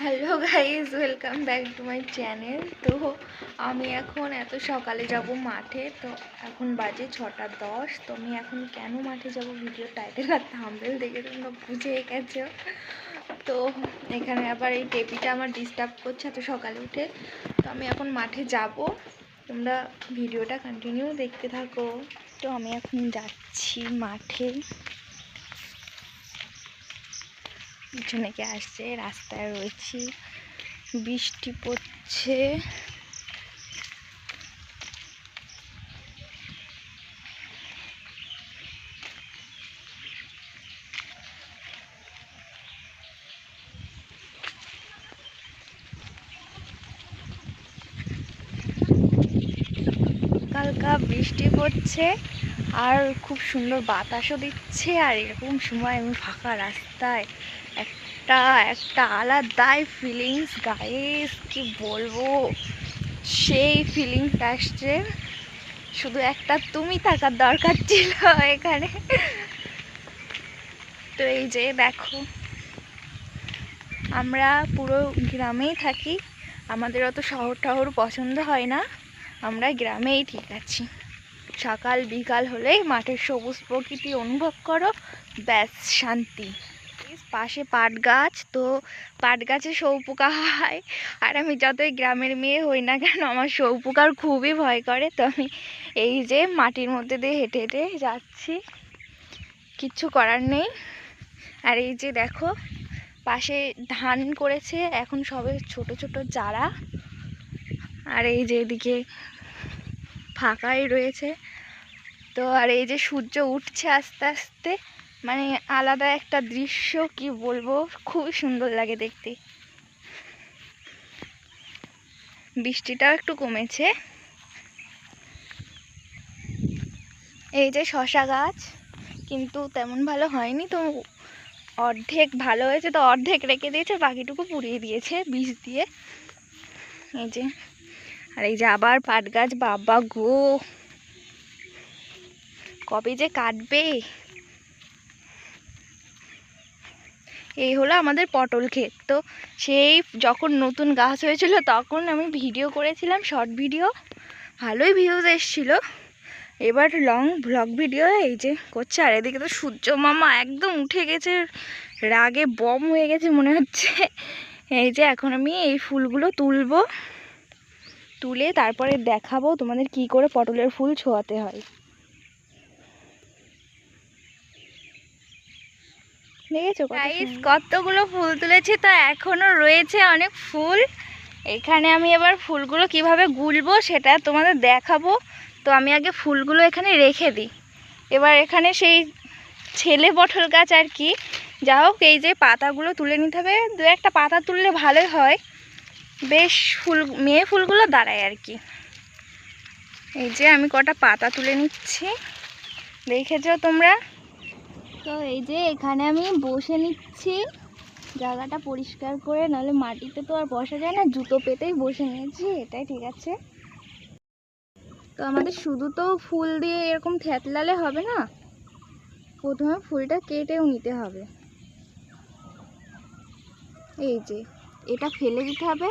Hello guys welcome back to my channel তো আমি এখন এত সকালে যাব মাঠে, তো এখন বাজে ছটা দশ। তো আমি এখন কেন মাঠে যাব? ভিডিও টাইটেল আর থাম্বেল দেখে তোমরা বুঝেই গেছো। তো এখানে আবার এই টেপিটা আমার ডিস্টার্ব করছে এত সকালে উঠে। তো আমি এখন মাঠে যাব। তোমরা ভিডিওটা কন্টিনিউ দেখতে থাকো। তো আমি এখন যাচ্ছি মাঠে। পিছনে কে আসছে? রাস্তায় রয়েছি। বৃষ্টি পড়ছে। হালকা বৃষ্টি পড়ছে আর খুব সুন্দর বাতাসও দিচ্ছে আর এরকম সময় আমি ফাঁকা রাস্তায় একটা একটা আলাদাই ফিলিংস গাইস কি বলব? সেই ফিলিংস আসছে। শুধু একটা তুমি থাকার দরকার ছিল এখানে। তো এই যে দেখো, আমরা পুরো গ্রামেই থাকি। আমাদের অত শহর টহর পছন্দ হয় না। আমরা গ্রামেই ঠিক আছি। সকাল বিকাল হলেই মাঠের সবুজ প্রকৃতি অনুভব করো। ব্যাস, শান্তি। পাশে পাট গাছ, তো পাট গাছে শৌপোকা হয়। আর আমি যতই গ্রামের মেয়ে হই না কেন, আমার শৌপোকার খুবই ভয় করে। তো আমি এই যে মাটির মধ্যে দিয়ে হেঁটে হেঁটে যাচ্ছি। কিচ্ছু করার নেই। আর এই যে দেখো, পাশে ধান করেছে। এখন সবে ছোট ছোট চারা। আর এই যে এদিকে ফাঁকাই রয়েছে। তো আর এই যে সূর্য উঠছে আস্তে আস্তে মানে আলাদা একটা দৃশ্য, কি বলব? খুবই সুন্দর লাগে দেখতে। বৃষ্টিটাও একটু কমেছে। এই যে শশা গাছ, কিন্তু তেমন ভালো হয়নি তো। অর্ধেক ভালো হয়েছে, তো অর্ধেক রেখে দিয়েছে, বাকিটুকু পুড়িয়ে দিয়েছে বিষ দিয়ে। এই যে আর এই যে আবার পাট গাছ, বাবা গো। কবে যে কাটবে? এই হলো আমাদের পটল ক্ষেত। তো সেই যখন নতুন গাছ হয়েছিল, তখন আমি ভিডিও করেছিলাম, শর্ট ভিডিও। ভালোই ভিউজ এসেছিল। এবার লং ব্লগ ভিডিও এই যে করছে। আর এদিকে তো সূর্য মামা একদম উঠে গেছে, রাগে বম হয়ে গেছে মনে হচ্ছে। এই যে এখন আমি এই ফুলগুলো তুলবো। তুলে তারপরে দেখাবো তোমাদের কি করে পটলের ফুল ছোঁয়াতে হয়। কতগুলো ফুল তুলেছি তো এখনও রয়েছে অনেক ফুল। এখানে আমি এবার ফুলগুলো কীভাবে গুলবো সেটা তোমাদের দেখাবো। তো আমি আগে ফুলগুলো এখানে রেখে দিই। এবার এখানে সেই ছেলে পটল গাছ আর কি। যা হোক এই যে পাতাগুলো তুলে নিতে হবে। দু একটা পাতা তুললে ভালোই হয়। বেশ ফুল, মেয়ে ফুলগুলো দাঁড়ায় আর কি। এই যে আমি কটা পাতা তুলে নিচ্ছি। দেখেছ তোমরা? তো এই যে এখানে আমি বসে নিচ্ছি। জায়গাটা পরিষ্কার করে, নাহলে মাটিতে তো আর বসা যায় না। জুতো পেতেই বসে নিয়েছি, এটাই ঠিক আছে। তো আমাদের শুধু তো ফুল দিয়ে এরকম থ্যাতলালে হবে না? প্রথমে ফুলটা কেটেও নিতে হবে। এই যে। এটা ফেলে দিতে হবে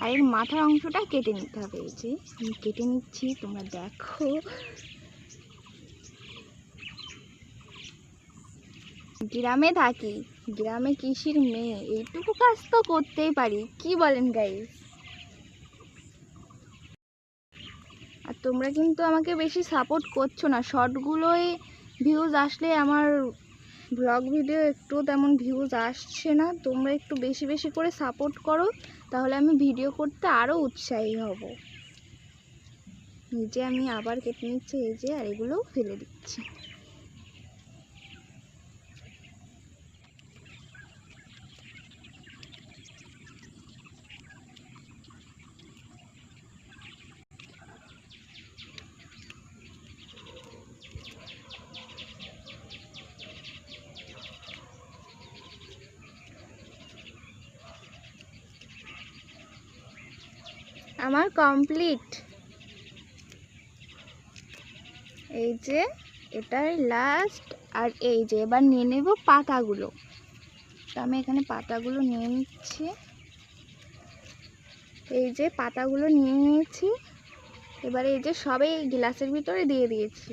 আর এর মাথার অংশটা কেটে নিতে হবে। এই যে, আমি কেটে নিচ্ছি, তোমরা দেখো। গ্রামে থাকি, গ্রামে কৃষির মেয়ে, এইটুকু কাজ তো করতেই পারি, কি বলেন গাইস আর তোমরা কিন্তু আমাকে বেশি সাপোর্ট করছ না শর্টগুলোই ভিউজ আসলে আমার ব্লগ ভিডিও একটু তেমন ভিউজ আসছে না। তোমরা একটু বেশি বেশি করে সাপোর্ট করো, তাহলে আমি ভিডিও করতে আরও উৎসাহী হব। নিজে আমি আবার কেটে নিচ্ছি, এই যে, আর এগুলো ফেলে দিচ্ছি। আমার কমপ্লিট এই যে, এটাই লাস্ট আর এই যে, এবার নিয়ে নেব পাতাগুলো। তো আমি এখানে পাতাগুলো নিয়ে নিচ্ছি। এই যে, পাতাগুলো নিয়ে নিয়েছি। এবার এই যে সবে গ্লাসের ভিতরে দিয়ে দিয়েছি।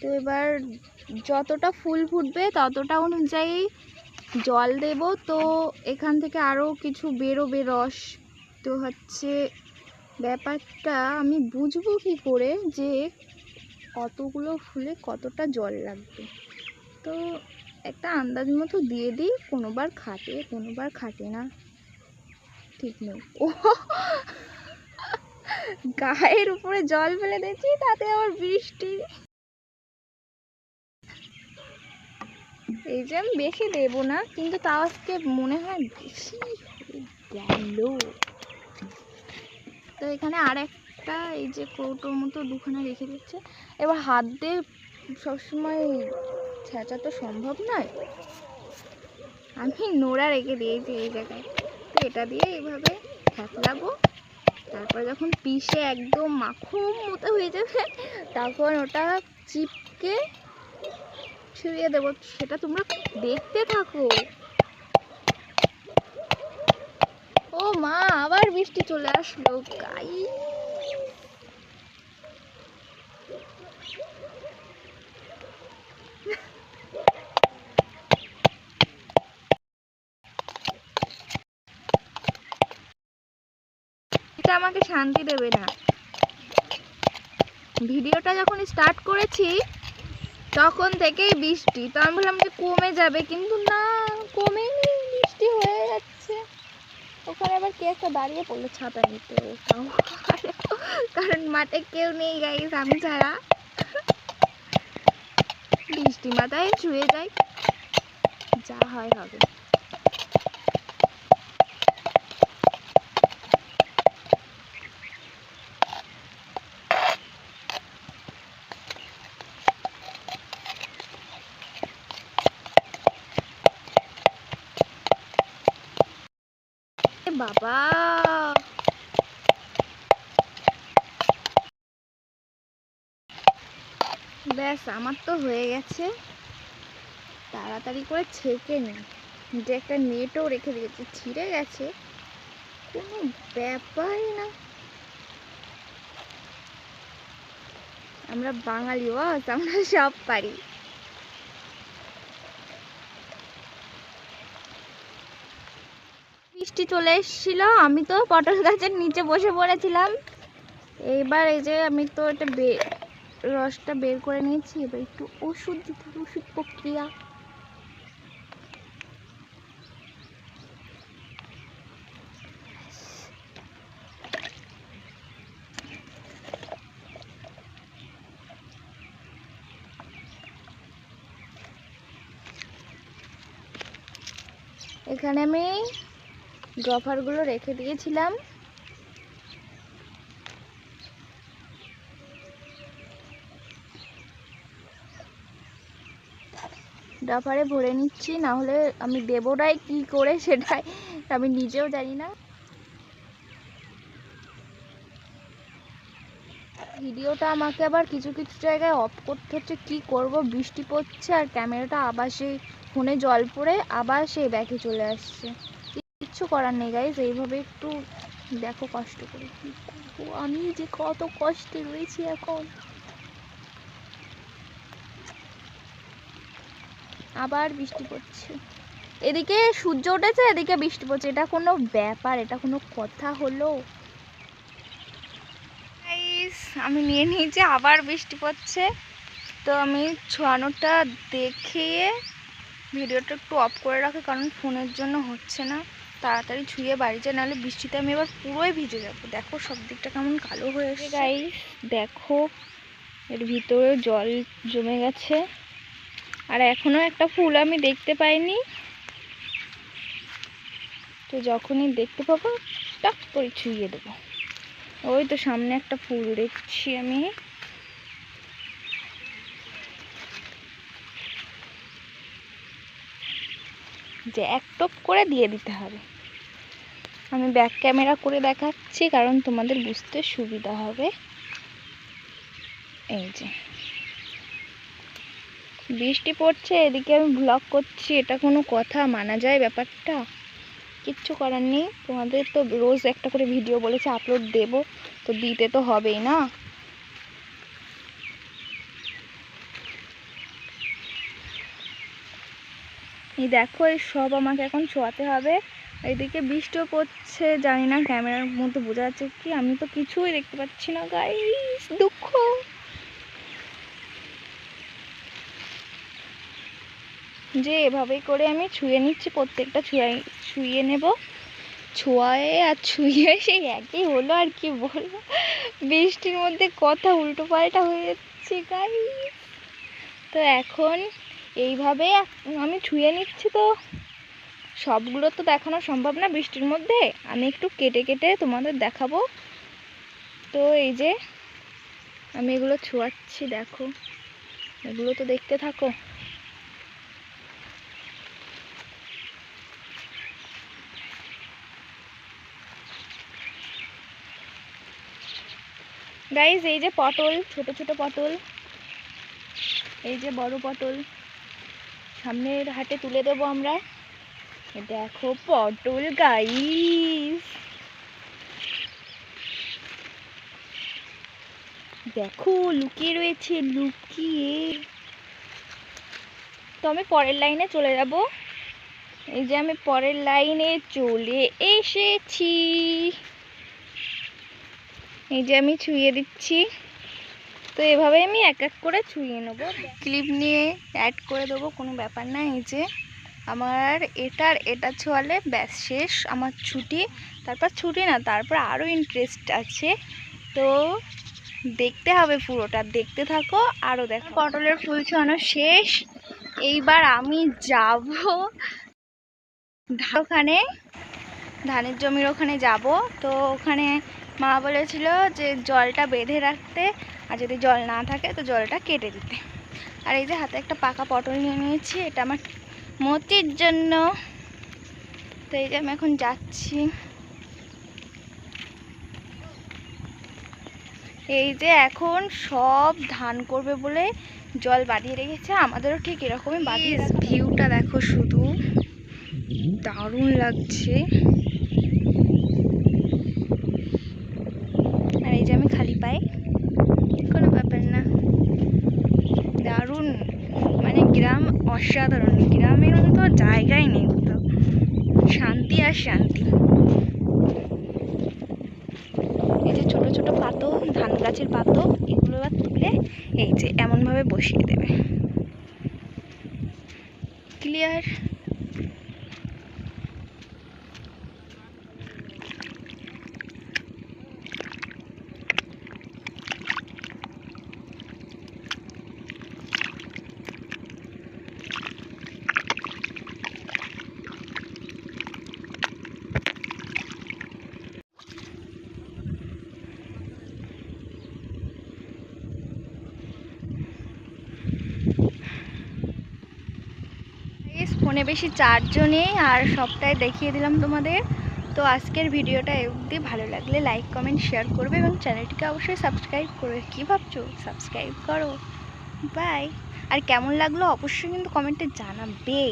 তো এবার যতটা ফুল ফুটবে ততটা অনুযায়ী জল দেব। তো এখান থেকে আরও কিছু বেরোবে রস। তো হচ্ছে ব্যাপারটা আমি বুঝব কি করে যে কতগুলো ফুলে কতটা জল লাগবে। তো একটা আন্দাজ মতো দিয়ে দিই, কোনোবার খাটে কোনোবার খাটে না। ঠিক নেই। ও গায়ের উপরে জল ফেলে দিয়েছি, তাতে আবার বৃষ্টি। এই যে আমি বেশি দেবো না, কিন্তু তাও আজকে মনে হয় বেশি গেল। তো এখানে আর একটা এই যে কৌটোর মতো দুখানা রেখে দিচ্ছে। এবার হাত দিয়ে সবসময় ছেঁচা তো সম্ভব নয়। আমি নোড়া রেখে দিয়েছি এই জায়গায়। তো এটা দিয়ে এইভাবে থেতলাবো তারপর যখন পিষে একদম মাখুম মতো হয়ে যাবে, তখন ওটা চিপকে ছুঁয়ে দেবো। সেটা তোমরা দেখতে থাকো। ও মা, আবার বৃষ্টি চলে আসলো গাই এটা আমাকে শান্তি দেবে না। ভিডিওটা যখন স্টার্ট করেছি, তখন থেকেই বৃষ্টি। তো আমি বললাম যে কমে যাবে, কিন্তু না, কমেনি, বৃষ্টি হয়ে যাচ্ছে ওখানে আবার কে একটা দাঁড়িয়ে পড়ল ছাতা নিতে। কারণ মাঠে কেউ নেই গাইস আমি ছাড়া। বৃষ্টি মাথায় ছুঁয়ে যায় যা হয় হবে। বাবা। ব্যাস, আমার তো হয়ে গেছে। তাড়াতাড়ি করে ছেঁকে নি। যে একটা নেটও রেখে দিয়েছি, ছিঁড়ে গেছে। কোনো ব্যাপারই না। আমরা বাঙালি, বস, আমরা সব পারি। বৃষ্টি চলে এসেছিল, আমি তো পটল গাছের নিচে বসে পড়েছিলাম। এইবার এই যে আমি তো এটা রসটা বের করে নিয়েছি, এবার একটু ওষুধ দিতে ওষুধ প্রক্রিয়া। এখানে আমি ড্রপারগুলো রেখে দিয়েছিলাম। ড্রপারে ভরে নিচ্ছি না হলে আমি দেবটাই কি করে সেটাই আমি নিজেও জানি না। ভিডিওটা আমাকে আবার কিছু কিছু জায়গায় অফ করতে হচ্ছে, কি করব? বৃষ্টি পড়ছে আর ক্যামেরাটা আবার সেই ফোনে জল পড়ে আবার সেই ব্যাকে চলে আসছে। কিচ্ছু করার নেই গাইজ এইভাবে একটু দেখো কষ্ট করে। আমি যে কত কষ্টে রয়েছি এখন। আবার বৃষ্টি পড়ছে। এদিকে সূর্য উঠেছে, এদিকে বৃষ্টি পড়ছে। এটা কোনো ব্যাপার, এটা কোনো কথা হলো? আমি নিয়ে নিয়েছি, আবার বৃষ্টি পড়ছে। তো আমি ছোয়ানোটা দেখিয়ে ভিডিওটা একটু অফ করে রাখি, কারণ ফোনের জন্য হচ্ছে না। তাড়াতাড়ি ছুঁয়ে বাড়ি যায় নাহলে বৃষ্টিতে আমি এবার পুরোই ভিজে যাব। দেখো সব দিকটা কেমন কালো হয়ে এসেছে। গাইস দেখো এর ভিতরে জল জমে গেছে। আর এখনও একটা ফুল আমি দেখতে পাইনি। তো যখনই দেখতে পাবো টাক করে ছুঁয়ে দেবো। ওই তো সামনে একটা ফুল দেখছি আমি। যে এক টপ করে দিয়ে দিতে হবে। আমি ব্যাক ক্যামেরা করে দেখাচ্ছি, কারণ তোমাদের বুঝতে সুবিধা হবে। এই যে। বৃষ্টি পড়ছে, এদিকে আমি ব্লগ করছি, এটা কোনো কথা, মানা যায় ব্যাপারটা? কিচ্ছু করার নেই, তোমাদের তো রোজ একটা করে ভিডিও বলেছে আপলোড দেব, তো দিতে তো হবেই না? এই দেখো, এই সব আমাকে এখন শোয়াতে হবে। এইদিকে বৃষ্টিও পড়ছে, জানি না ক্যামেরার মধ্যে বোঝা যাচ্ছে কি, আমি তো কিছুই দেখতে পাচ্ছি না গাইস দুঃখ। যে এভাবেই করে আমি ছুঁয়ে নিচ্ছি, প্রত্যেকটা ছুঁয়ে ছুঁয়ে নেব। ছোঁয়ায় আর ছুঁয়ে, সেই একই হলো, আর কি বলব? বৃষ্টির মধ্যে কথা উল্টো পাল্টা হয়ে যাচ্ছে গাই তো এখন এইভাবে আমি ছুঁয়ে নিচ্ছি তো। সবগুলো তো দেখানো সম্ভব না বৃষ্টির মধ্যে। আমি একটু কেটে কেটে তোমাদের দেখাবো। তো এই যে আমি এগুলো ছোঁয়াচ্ছি, দেখো। এগুলো তো দেখতে থাকো। গাইজ এই যে পটল, ছোট ছোট পটল। এই যে বড় পটল। সামনের হাটে তুলে দেবো আমরা। দেখো পটল গাইস দেখো, লুকিয়ে রয়েছে, লুকিয়ে। তো আমি পরের লাইনে চলে যাব। এই যে আমি পরের লাইনে চলে এসেছি। এই যে আমি ছুঁয়ে দিচ্ছি। তো এভাবে আমি এক এক করে ছুঁয়ে নেব। ক্লিপ নিয়ে অ্যাড করে দেবো, কোনো ব্যাপার না, এই যে। আমার এটার, এটা ছোঁয়ালে ব্যাস শেষ, আমার ছুটি। তারপর ছুটি না, তারপর আরও ইন্টারেস্ট আছে। তো দেখতে হবে পুরোটা, দেখতে থাকো আরও দেখো পটলের ফুল ছোঁয়ানো শেষ। এইবার আমি যাব ওখানে, ধানের জমির ওখানে যাব। তো ওখানে মা বলেছিল যে জলটা বেঁধে রাখতে, আর যদি জল না থাকে তো জলটা কেটে দিতে। আর এই যে হাতে একটা পাকা পটল নিয়ে নিয়েছি, এটা আমার মতির জন্য। তো এই যে আমি এখন যাচ্ছি। এই যে এখন সব ধান করবে বলে জল বাড়িয়ে রেখেছে। আমাদেরও ঠিক এরকমই বাড়িয়ে ভিউটা দেখো শুধু। দারুণ লাগছে আর এই যে আমি খালি পাই কোনো ব্যাপার না দারুণ মানে গ্রাম অসাধারণ, গ্রামের মতো জায়গায় নেই কোথাও। শান্তি আর শান্তি। এই যে ছোট ছোট পাতো ধান গাছের পাতো এগুলো তুলে এই যে এমনভাবে বসিয়ে দেবে। ক্লিয়ার প্লিজ বেশি চারজনেই, আর সবটাই দেখিয়ে দিলাম তোমাদের। তো আজকের ভিডিওটা অবধি। ভালো লাগলে লাইক কমেন্ট শেয়ার করবে এবং চ্যানেলটিকে অবশ্যই সাবস্ক্রাইব করবে। কী ভাবছ? সাবস্ক্রাইব করো। বাই আর কেমন লাগল? অবশ্যই কিন্তু কমেন্টে জানাবে।